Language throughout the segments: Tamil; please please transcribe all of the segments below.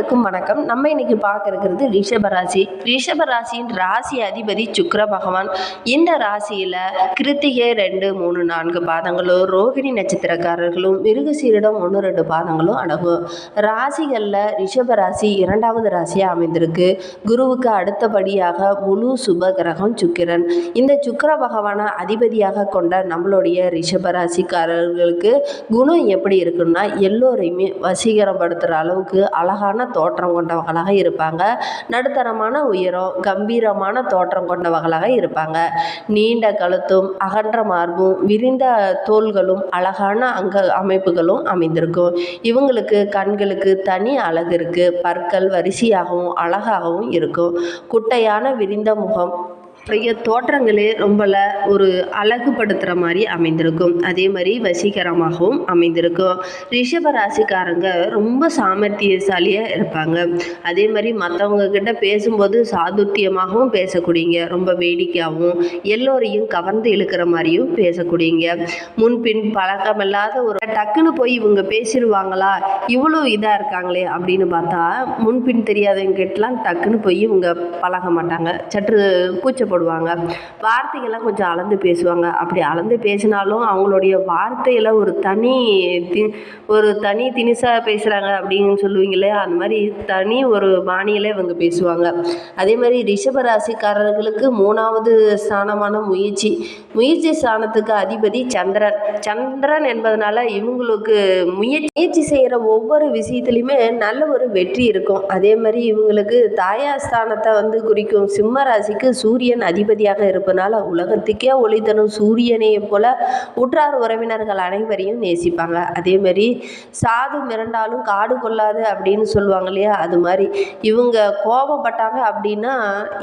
அனைவருக்கும் வணக்கம். நம்ம இன்னைக்கு பார்க்க இருக்கிறது ரிஷபராசி ராசி. ராசி அதிபதி சுக்கர பகவான். இந்த ராசியில கிருத்திகை ரெண்டு மூணு நான்கு பாதங்களும் ரோகிணி நட்சத்திரக்காரர்களும் மிருகசீரிடம் ஒன்று ரெண்டு பாதங்களும் அடங்கும். ராசிகளில் ரிஷபராசி இரண்டாவது ராசியாக அமைந்திருக்கு. குருவுக்கு அடுத்தபடியாக முழு சுப கிரகம் சுக்கிரன். இந்த சுக்கர பகவானை அதிபதியாக கொண்ட நம்மளுடைய ரிஷபராசிக்காரர்களுக்கு குணம் எப்படி இருக்குன்னா எல்லோரையுமே வசீகரப்படுத்துகிற அளவுக்கு அழகான தோற்றம் கொண்டவர்களாக இருப்பாங்க. நடுத்தரமான உயரம் கம்பீரமான தோற்றம் கொண்டவர்களாக இருப்பாங்க. நீண்ட கழுத்தும் அகன்ற மார்பும் விரிந்த தோள்களும் அழகான அங்க அமைப்புகளும் அமைந்திருக்கும். இவங்களுக்கு கண்களுக்கு தனி அழகு இருக்குது பற்கள் வரிசையாகவும் அழகாகவும் இருக்கும். குட்டையான விரிந்த முகம் நிறைய தோற்றங்களே ரொம்பல ஒரு அழகுபடுத்துகிற மாதிரி அமைந்திருக்கும். அதே மாதிரி வசீகரமாகவும் அமைந்திருக்கும். ரிஷப ராசிக்காரங்க ரொம்ப சாமர்த்தியசாலியாக இருப்பாங்க. அதே மாதிரி மற்றவங்க கிட்ட பேசும்போது சாதுத்தியமாகவும் பேசக்கூடியங்க. ரொம்ப வேடிக்கையாகவும் எல்லோரையும் கவர்ந்து இழுக்கிற மாதிரியும் பேசக்கூடியங்க. முன்பின் பழக்கமில்லாத ஒரு டக்குன்னு போய் இவங்க பேசிடுவாங்களா? இவ்வளோ இதாக இருக்காங்களே அப்படின்னு பார்த்தா முன்பின் தெரியாதவங்க கிட்டலாம் டக்குன்னு போய் இவங்க பழக மாட்டாங்க. சற்று போடுவாங்க. வார்த்தைகள்லாம் கொஞ்சம் அளந்து பேசுவாங்க. அப்படி அளந்து பேசினாலும் அவங்களுடைய வார்த்தையில் ஒரு தனி தி ஒரு தனி திணிசாக பேசுகிறாங்க அப்படின்னு சொல்லுவீங்களே அந்த மாதிரி தனி ஒரு பாணியில் இவங்க பேசுவாங்க. அதே மாதிரி ரிஷபராசிக்காரர்களுக்கு மூணாவது ஸ்தானமான முயற்சி. முயற்சி ஸ்தானத்துக்கு அதிபதி சந்திரன். சந்திரன் என்பதனால இவங்களுக்கு முயற்சி முயற்சி செய்கிற ஒவ்வொரு விஷயத்துலையுமே நல்ல ஒரு வெற்றி இருக்கும். அதே மாதிரி இவங்களுக்கு தாயார் ஸ்தானத்தை வந்து குறிக்கும். சிம்ம ராசிக்கு சூரியன் அதிபதியாக இருப்பதனால உலகத்துக்கே ஒளி தரும் சூரியனைப் போல உற்றார் உறவினர்கள் அனைவரையும் நேசிப்பாங்க. அதே மாதிரி சாது மிரண்டாலும் காடு கொள்ளாது அப்படின்னு சொல்லுவாங்க இல்லையா? அது மாதிரி இவங்க கோபப்பட்டாங்க அப்படின்னா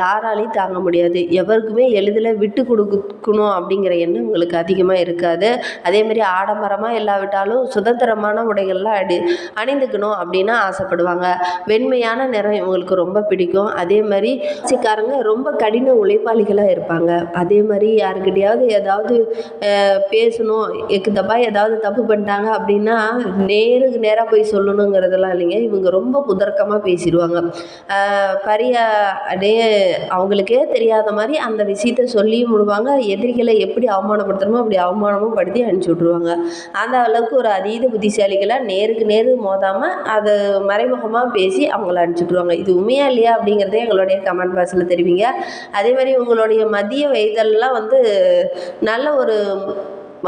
யாராலையும் தாங்க முடியாது. எவருக்குமே எளிதில் விட்டு கொடுக்கணும் அப்படிங்கிற எண்ணம் உங்களுக்கு அதிகமாக இருக்காது. அதே மாதிரி ஆடம்பரமாக இல்லாவிட்டாலும் சுதந்திரமான உடைகள்லாம் அடி அணிந்துக்கணும் அப்படின்னு ஆசைப்படுவாங்க. வெண்மையான நிறம் இவங்களுக்கு ரொம்ப பிடிக்கும். அதே மாதிரி சிக்காரங்க ரொம்ப கடின உழைப்பாளிகளாக இருப்பாங்க. அதே மாதிரி யாருக்கிட்டையாவது ஏதாவது பேசணும் எக்கு தப்பா ஏதாவது தப்பு பண்ணிட்டாங்க அப்படின்னா நேருக்கு நேராக போய் சொல்லணுங்கிறதெல்லாம் இல்லைங்க. இவங்க ரொம்ப குதர்க்கமாக பேசிடுவாங்க. பரியா பரிய அப்படியே அவங்களுக்கே தெரியாத மாதிரி அந்த விஷயத்த சொல்லியும் விடுவாங்க. எதிரிகளை எப்படி அவமானப்படுத்தணுமோ அப்படி அவமானமும் படுத்தி அனுப்பிச்சி விட்ருவாங்க அந்த அளவுக்கு ஒரு அதீத புத்திசாலிகளாக நேருக்கு நேரு மோதாமல் அதை மறைமுகமாக பேசி அவங்கள அனுப்பிச்சி விட்ருவாங்க இது உண்மையா இல்லையா அப்படிங்கிறத எங்களுடைய கமெண்ட் பாக்ஸில் தெரிவிங்க. அதே மாதிரி இவங்களுடைய மதிய வயதெல்லாம் வந்து நல்ல ஒரு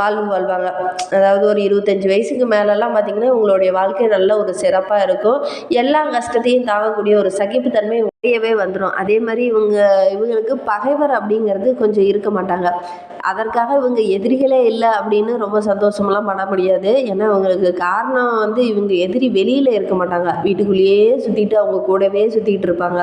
வாழ்வு வாழ்வாங்க. அதாவது ஒரு இருபத்தஞ்சி வயசுக்கு மேலெல்லாம் பார்த்திங்கன்னா உங்களுடைய வாழ்க்கை நல்ல ஒரு சிறப்பாக இருக்கும். எல்லா கஷ்டத்தையும் தாங்கக்கூடிய ஒரு சகிப்புத்தன்மை தெரியவே வந்துடும் அதே மாதிரி இவங்க இவங்களுக்கு பகைவர் அப்படிங்கிறது கொஞ்சம் இருக்க மாட்டாங்க. அதற்காக இவங்க எதிரிகளே இல்லை அப்படின்னு ரொம்ப சந்தோஷமெல்லாம் பண்ண முடியாது. ஏன்னா இவங்களுக்கு காரணம் வந்து இவங்க எதிரி வெளியில் இருக்க மாட்டாங்க. வீட்டுக்குள்ளேயே சுற்றிட்டு அவங்க கூடவே சுற்றிட்டு இருப்பாங்க.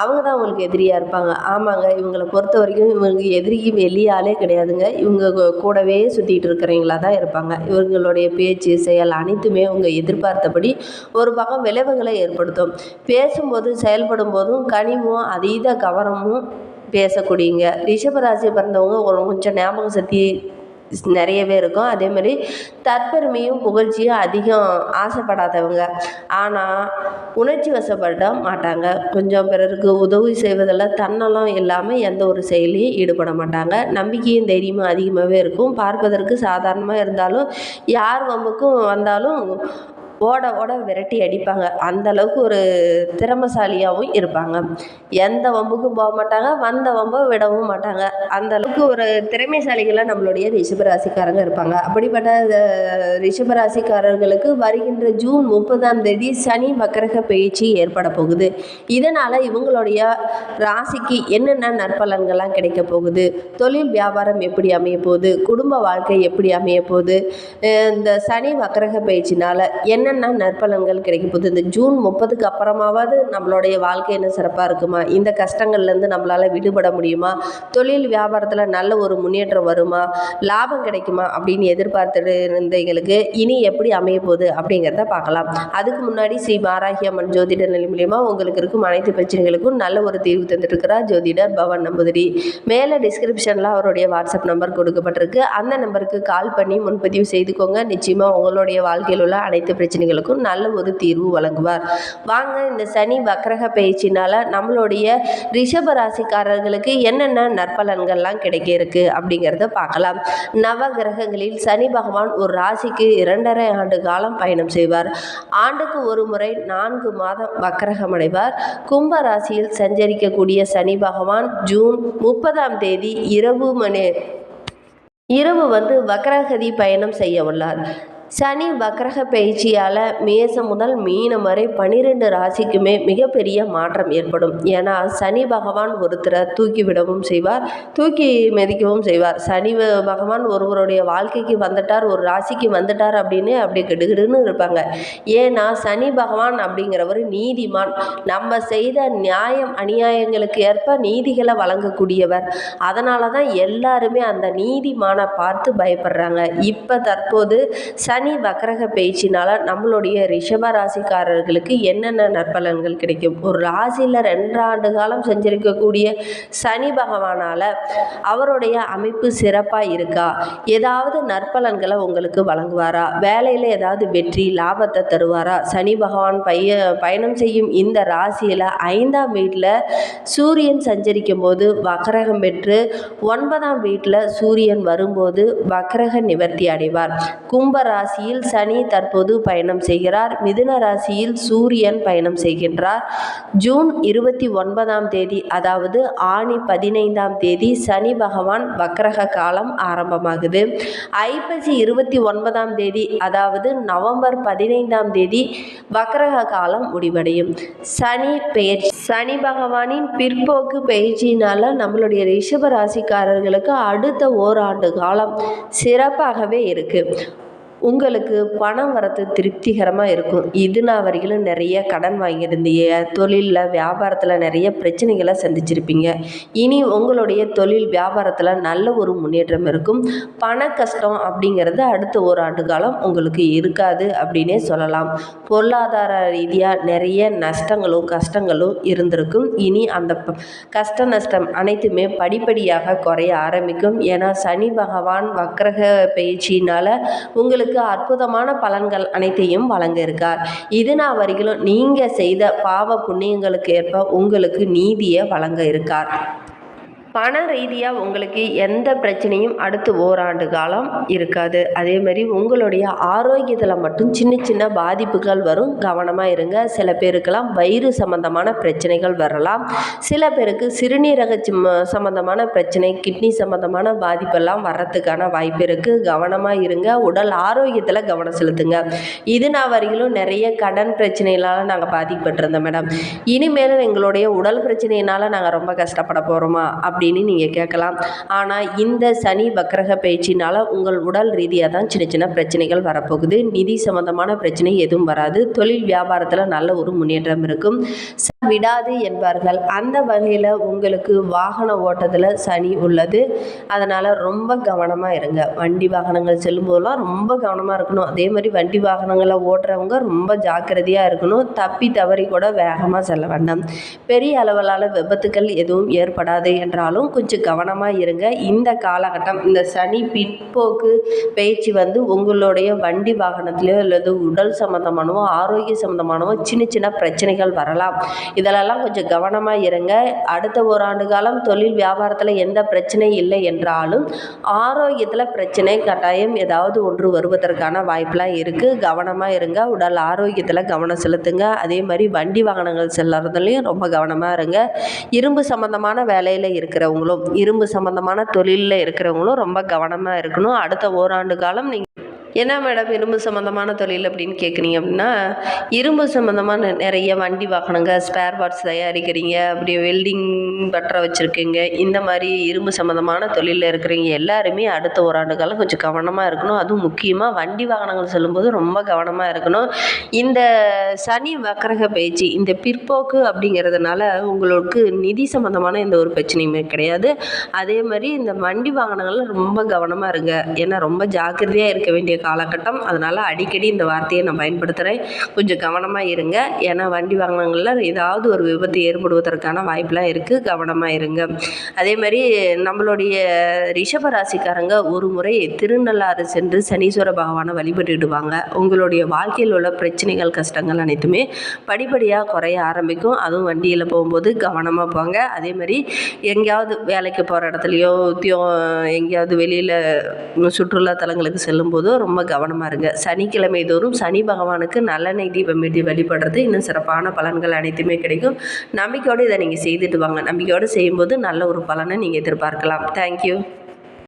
அவங்க தான் அவங்களுக்கு எதிரியாக இருப்பாங்க. ஆமாங்க இவங்களை பொறுத்த வரைக்கும் இவங்க எதிரிக்கு வெளியாலே கிடையாதுங்க. இவங்க கூடவே சுற்றிட்டு இருக்கிறவங்களா தான் இருப்பாங்க. இவங்களுடைய பேச்சு செயல் அனைத்துமே அவங்க எதிர்பார்த்தபடி ஒரு பக்கம் விளைவுகளை ஏற்படுத்தும். பேசும்போது செயல்படும் போதும் கனிவும் அதீத கவனமும் பேசக்கூடியங்க. ரிஷபராசியை பிறந்தவங்க ஒரு கொஞ்சம் ஞாபக சக்தி நிறையவே இருக்கும். அதே மாதிரி தற்பெருமையும் புகழ்ச்சியும் அதிகம் ஆசைப்படாதவங்க. ஆனால் உணர்ச்சி வசப்பட மாட்டாங்க. கொஞ்சம் பிறருக்கு உதவி செய்வதில் தன்னலம் இல்லாமல் எந்த ஒரு செயலையும் ஈடுபட மாட்டாங்க. நம்பிக்கையும் தைரியமும் அதிகமாகவே இருக்கும். பார்ப்பதற்கு சாதாரணமாக இருந்தாலும் யார் வம்புக்கும் வந்தாலும் ஓட ஓட விரட்டி அடிப்பாங்க. அந்த அளவுக்கு ஒரு திறமசாலியாகவும் இருப்பாங்க. எந்த வம்புக்கும் போக மாட்டாங்க வந்த வம்பை விடவும் மாட்டாங்க. அந்த அளவுக்கு ஒரு திறமைசாலிகளாக நம்மளுடைய ரிஷபராசிக்காரங்க இருப்பாங்க. அப்படிப்பட்ட ரிஷபராசிக்காரர்களுக்கு வருகின்ற ஜூன் முப்பதாம் தேதி சனி வக்கரக பயிற்சி ஏற்பட போகுது. இதனால் இவங்களுடைய ராசிக்கு என்னென்ன நற்பலன்கள்லாம் கிடைக்க போகுது? தொழில் வியாபாரம் எப்படி அமைய போகுது? குடும்ப வாழ்க்கை எப்படி அமைய போகுது? இந்த சனி வக்கரக பயிற்சினால் என்னென்ன நற்பலன்கள் கிடைக்க போகுது இந்த ஜூன் முப்பதுக்கு அப்புறமாவது நம்மளுடைய வாழ்க்கை என்ன சிறப்பாக இருக்குமா? இந்த கஷ்டங்கள்லேருந்து நம்மளால் விடுபட முடியுமா? தொழில் வியாபாரத்தில் நல்ல ஒரு முன்னேற்றம் வருமா? லாபம் கிடைக்குமா? அப்படின்னு எதிர்பார்த்துட்டு இருந்தவங்களுக்கு இனி எப்படி அமைய போகுது அப்படிங்கிறத பார்க்கலாம். அதுக்கு முன்னாடி ஸ்ரீ மாராகி அம்மன் ஜோதிடர் நிலை மூலியமாக உங்களுக்கு இருக்கும் அனைத்து பிரச்சனைகளுக்கும் நல்ல ஒரு தீர்வு தந்துட்டுருக்கிறார் ஜோதிடர் பவன் நம்பூதிரி. மேலே டிஸ்கிரிப்ஷனில் அவருடைய வாட்ஸ்அப் நம்பர் கொடுக்கப்பட்டிருக்கு. அந்த நம்பருக்கு கால் பண்ணி முன்பதிவு செய்துக்கோங்க. நிச்சயமாக உங்களுடைய வாழ்க்கையில் உள்ள அனைத்து பிரச்சனை பிரச்சனைகளுக்கும் நல்ல ஒரு தீர்வு வழங்குவார். வாங்க இந்த சனி வக்கரக பயிற்சினால நம்மளுடைய ரிஷப ராசிக்காரர்களுக்கு என்னென்ன நற்பலன்கள்லாம் கிடைக்க இருக்கு அப்படிங்கிறத பார்க்கலாம். நவ கிரகங்களில் சனி பகவான் ஒரு ராசிக்கு இரண்டரை ஆண்டு காலம் பயணம் செய்வார். ஆண்டுக்கு ஒரு முறை நான்கு மாதம் வக்கரகம் அடைவார். கும்ப ராசியில் சஞ்சரிக்கக்கூடிய சனி பகவான் ஜூன் முப்பதாம் தேதி இரவு மணி இரவு வந்து வக்ரகதி பயணம் செய்ய உள்ளார். சனி வக்கரக பயிற்சியால் மேசம் முதல் மீனம் வரை பனிரெண்டு ராசிக்குமே மிகப்பெரிய மாற்றம் ஏற்படும். ஏன்னா சனி பகவான் ஒருத்தரை தூக்கி விடவும் செய்வார் தூக்கி மிதிக்கவும் செய்வார். சனி பகவான் ஒருவருடைய வாழ்க்கைக்கு வந்துட்டார் ஒரு ராசிக்கு வந்துட்டார் அப்படின்னு அப்படி கெடுகிடுன்னு இருப்பாங்க. ஏன்னா சனி பகவான் அப்படிங்கிறவர் நீதிமான். நம்ம செய்த நியாயம் அநியாயங்களுக்கு ஏற்ப நீதிகளை வழங்கக்கூடியவர். அதனால தான் எல்லாருமே அந்த நீதிமானை பார்த்து பயப்படுறாங்க. இப்போ தற்போது சனி சனி வக்கரக பேச்சினால நம்மளுடைய ரிஷப ராசிக்காரர்களுக்கு என்னென்ன நற்பலன்கள் கிடைக்கும்? ஒரு ராசியில் ரெண்டாண்டு காலம் செஞ்சிருக்கக்கூடிய சனி பகவானால் அவருடைய அமைப்பு சிறப்பாக இருக்கா? ஏதாவது நற்பலன்களை உங்களுக்கு வழங்குவாரா? வேலையில் ஏதாவது வெற்றி லாபத்தை தருவாரா? சனி பகவான் பைய பயணம் செய்யும் இந்த ராசியில் ஐந்தாம் வீட்டில் சூரியன் சஞ்சரிக்கும் போது வக்கரகம் பெற்று ஒன்பதாம் வீட்டில் சூரியன் வரும்போது வக்கரக நிவர்த்தி அடைவார். கும்ப ராசியில் சனி தற்போது பயணம் செய்கிறார். மிதுன ராசியில் சூரியன் பயணம் செய்கின்றார். ஜூன் இருபத்தி ஒன்பதாம் தேதி அதாவது ஆணி பதினைந்தாம் தேதி சனி பகவான் வக்கரக காலம் ஆரம்பமாகுது. ஐப்பசி இருபத்தி ஒன்பதாம் தேதி அதாவது நவம்பர் பதினைந்தாம் தேதி வக்கரக காலம் முடிவடையும். சனி பெயர்ச்சி சனி பகவானின் பிற்போக்கு பயிற்சியினால நம்மளுடைய ரிஷப ராசிக்காரர்களுக்கு அடுத்த ஓராண்டு காலம் சிறப்பாகவே இருக்கு. உங்களுக்கு பணம் வரத்து திருப்திகரமாக இருக்கும். இது நான் வரைக்கும் நிறைய கடன் வாங்கியிருந்தீங்க. தொழிலில் வியாபாரத்தில் நிறைய பிரச்சனைகளை சந்திச்சிருப்பீங்க. இனி உங்களுடைய தொழில் வியாபாரத்தில் நல்ல ஒரு முன்னேற்றம் இருக்கும். பண கஷ்டம் அப்படிங்கிறது அடுத்த ஒரு ஆண்டு காலம் உங்களுக்கு இருக்காது அப்படின்னே சொல்லலாம். பொருளாதார ரீதியாக நிறைய நஷ்டங்களும் கஷ்டங்களும் இருந்திருக்கும். இனி அந்த ப- கஷ்ட நஷ்டம் அனைத்துமே படிப்படியாக குறைய ஆரம்பிக்கும். ஏன்னா சனி பகவான் வக்கரக பயிற்சியினால் உங்களுக்கு அற்புதமான பலன்கள் அனைத்தையும் வழங்க இருக்கார் இது நான் வரைகளும் நீங்கள் செய்த பாவ புண்ணியங்களுக்கு ஏற்ப உங்களுக்கு நீதியை வழங்க இருக்கார். பண ரீதியாக உங்களுக்கு எந்த பிரச்சனையும் அடுத்து ஓராண்டு காலம் இருக்காது. அதே மாதிரி உங்களுடைய ஆரோக்கியத்தில் மட்டும் சின்ன சின்ன பாதிப்புகள் வரும். கவனமாக இருங்க. சில பேருக்கெல்லாம் வயிறு சம்பந்தமான பிரச்சனைகள் வரலாம். சில பேருக்கு சிறுநீரக சிம்ம சம்பந்தமான பிரச்சனை கிட்னி சம்பந்தமான பாதிப்பெல்லாம் வர்றதுக்கான வாய்ப்பு இருக்குது கவனமாக இருங்க. உடல் ஆரோக்கியத்தில் கவனம் செலுத்துங்க. இது நான் வரையிலும் நிறைய கடன் பிரச்சனைகளால் நாங்கள் பாதிக்கப்பட்டிருந்தோம் மேடம். இனிமேலும் எங்களுடைய உடல் பிரச்சனையினால் நாங்கள் ரொம்ப கஷ்டப்பட போகிறோமா அப்படி அப்படின்னு நீங்கள் கேட்கலாம். ஆனால் இந்த சனி வக்கரக பயிற்சினால் உங்கள் உடல் ரீதியாக தான் சின்ன சின்ன பிரச்சனைகள் வரப்போகுது. நிதி சம்பந்தமான பிரச்சனை எதுவும் வராது. தொழில் வியாபாரத்தில் நல்ல ஒரு முன்னேற்றம் இருக்கும். ச- விடாது என்பார்கள். அந்த வகையில் உங்களுக்கு வாகன ஓட்டத்தில் சனி உள்ளது. அதனால் ரொம்ப கவனமாக இருங்க. வண்டி வாகனங்கள் செல்லும்போதெல்லாம் ரொம்ப கவனமாக இருக்கணும். அதே மாதிரி வண்டி வாகனங்களை ஓட்டுறவங்க ரொம்ப ஜாக்கிரதையாக இருக்கணும். தப்பி தவறி கூட வேகமாக செல்ல வேண்டாம். பெரிய அளவிலான விபத்துக்கள் எதுவும் ஏற்படாது என்றாலும் கொஞ்சம் கவனமாக இருங்க. இந்த காலகட்டம் இந்த சனி பிற்போக்கு பேச்சு வந்து உங்களுடைய வண்டி வாகனத்திலையோ அல்லது உடல் சம்மந்தமானவோ ஆரோக்கிய சம்மந்தமானவோ சின்ன சின்ன பிரச்சனைகள் வரலாம். இதிலெல்லாம் கொஞ்சம் கவனமாக இருங்க. அடுத்த ஓராண்டு காலம் தொழில் வியாபாரத்தில் எந்த பிரச்சனையும் இல்லை என்றாலும் ஆரோக்கியத்தில் பிரச்சனை கட்டாயம் ஏதாவது ஒன்று வருவதற்கான வாய்ப்பெலாம் இருக்குது கவனமாக இருங்க. உடல் ஆரோக்கியத்தில் கவனம் செலுத்துங்க. அதே மாதிரி வண்டி வாகனங்கள் செல்லுறதுலையும் ரொம்ப கவனமாக இருங்க. இரும்பு சம்மந்தமான வேலையில் இருக்கிறவங்களும் இரும்பு சம்மந்தமான தொழிலில் இருக்கிறவங்களும் ரொம்ப கவனமாக இருக்கணும். அடுத்த ஓராண்டு காலம் நீங்கள் என்ன மேடம் இரும்பு சம்மந்தமான தொழில் அப்படின்னு கேட்குறீங்க அப்படின்னா இரும்பு சம்மந்தமான நிறைய வண்டி வாகனங்கள் ஸ்பேர் பார்ட்ஸ் தயாரிக்கிறீங்க அப்படி வெல்டிங் பட்டரை வச்சுருக்கீங்க இந்த மாதிரி இரும்பு சம்மந்தமான தொழிலில் இருக்கிறீங்க எல்லாருமே அடுத்த ஓராண்டு காலம் கொஞ்சம் கவனமாக இருக்கணும். அதுவும் முக்கியமாக வண்டி வாகனங்கள் செல்லும்போது ரொம்ப கவனமாக இருக்கணும். இந்த சனி வக்கரக பயிற்சி இந்த பிற்போக்கு அப்படிங்கிறதுனால உங்களுக்கு நிதி சம்மந்தமான எந்த ஒரு பிரச்சனையுமே கிடையாது. அதே மாதிரி இந்த வண்டி வாகனங்கள்ல ரொம்ப கவனமாக இருங்க. ஏன்னா ரொம்ப ஜாக்கிரதையாக இருக்க வேண்டிய காலகட்டம். அதனால் அடிக்கடி இந்த வார்த்தையை நான் பயன்படுத்துகிறேன் கொஞ்சம் கவனமாக இருங்க. ஏன்னா வண்டி வாகனங்களில் ஏதாவது ஒரு விபத்து ஏற்படுவதற்கான வாய்ப்பெலாம் இருக்குது கவனமாக இருங்க. அதே மாதிரி நம்மளுடைய ரிஷப ராசிக்காரங்க ஒரு முறை திருநள்ளாறு சென்று சனீஸ்வர பகவானை வழிபட்டுடுவாங்க. உங்களுடைய வாழ்க்கையில் உள்ள பிரச்சனைகள் கஷ்டங்கள் அனைத்துமே படிப்படியாக குறைய ஆரம்பிக்கும். அதுவும் வண்டியில் போகும்போது கவனமாக போங்க. அதே மாதிரி எங்கேயாவது வேலைக்கு போகிற இடத்துலையோ உத்தியோகம் எங்கேயாவது வெளியில் சுற்றுலா தலங்களுக்கு செல்லும்போதோ ரொம்ப கவனமாக இருங்க. சனிக்கிழமை தோறும் சனி பகவானுக்கு நல்லெண்ணெய் தீபம் ஏற்றி வழிபடுறது இன்னும் சிறப்பான பலன்கள் அனைத்துமே கிடைக்கும். நம்பிக்கையோடு இதை நீங்கள் செய்துட்டு வாங்க. நம்பிக்கையோடு செய்யும்போது நல்ல ஒரு பலனை நீங்கள் எதிர்பார்க்கலாம். தேங்க்யூ